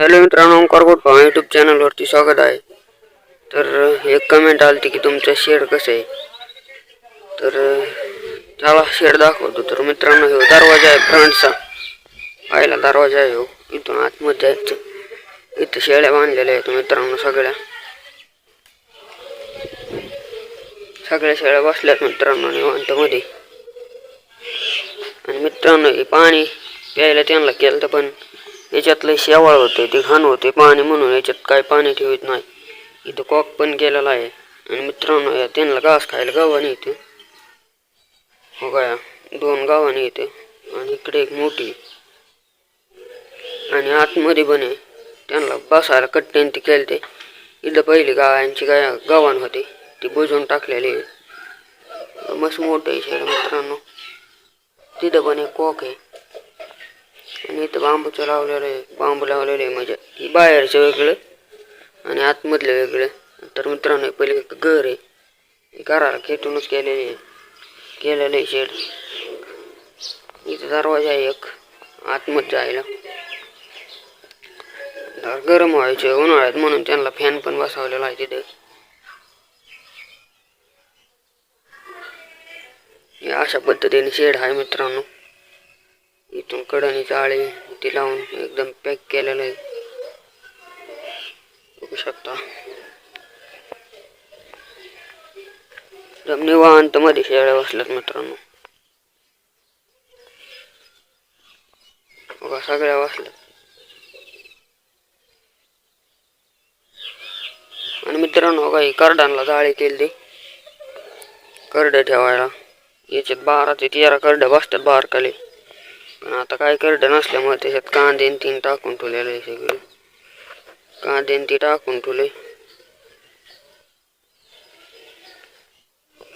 Hello मित्रांनो Omkar गोटपा YouTube चॅनलवरती स्वागत आहे. तर एक कमेंट आली की तुमचं शेड कसं आहे? तर अह, त्याला शेड दाखवतो. तर मित्रांनो हो दरवाजा आहे फ्रंटचा पहिला दरवाजा आहे हो. इथून आतमध्ये जायचं. इथं शेळ्या बांधलेल्या आहेत मित्रांनो सगळ्या. सगळ्या शेळ्या बसल्यात मित्रांनो निवांतमध्ये. आणि मित्रांनो हे पाणी प्यायला त्यांना केलं तर पण याच्यातलं शेवाळ होते ते घाण होते पाणी म्हणून याच्यात काय पाणी ठेवत नाही. इथं कॉक पण केलेला आहे. आणि मित्रांनो या त्यांना घास खायला गावाने येते. हो काय दोन गावाने येते. आणि इकडे एक मोठी. आणि आतमध्ये पण आहे. त्यांना बसायला कट्ट्यान ते केलते. ते इथं पहिली गायांची गाय गावान होती. ती बुजवून टाकलेली आहे. मस्त मोठं आहे शहर मित्रांनो. तिथं पण एक कॉक आहे. आणि इथं बांबूचं लावलेलं आहे. बांबू लावलेलं आहे म्हणजे ही बाहेरचं वेगळं आणि आतमधलं वेगळं. तर मित्रांनो पहिले एक घर आहे. हे घराला खेटूनच केलेले आहे. केलेलं आहे शेड. इथं दरवाजा आहे एक. आतमध्ये जायला. गरम व्हायचे उन्हाळ्यात म्हणून त्यांना फॅन पण बसवलेला आहे तिथे. हे अशा पद्धतीने शेड आहे मित्रांनो. इथून कडणी जाळी ती लावून एकदम पॅक केलेलं आहे. बघू शकता. एकदम निवांत मध्ये शेळ्या बसल्यात मित्रांनो. बघा सगळ्या बसल्यात. आणि मित्रांनो काही ही करडांना जाळी केली करड ठेवायला. याच्यात बारा ते तेरा करडं बसतात बारकाले. आता काय करडं नसल्यामुळे त्याच्यात कांदे तीन टाकून ठेवलेलं आहे सगळं. कांदे ती टाकून ठेवले.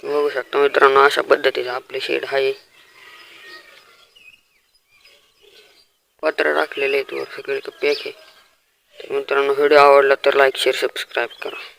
बघू शकता मित्रांनो अशा पद्धतीचं आपले शेड आहे. पत्र टाकलेले आहेत वर सगळे पॅक आहे. तर मित्रांनो व्हिडिओ आवडला तर लाईक शेअर सबस्क्राईब करा.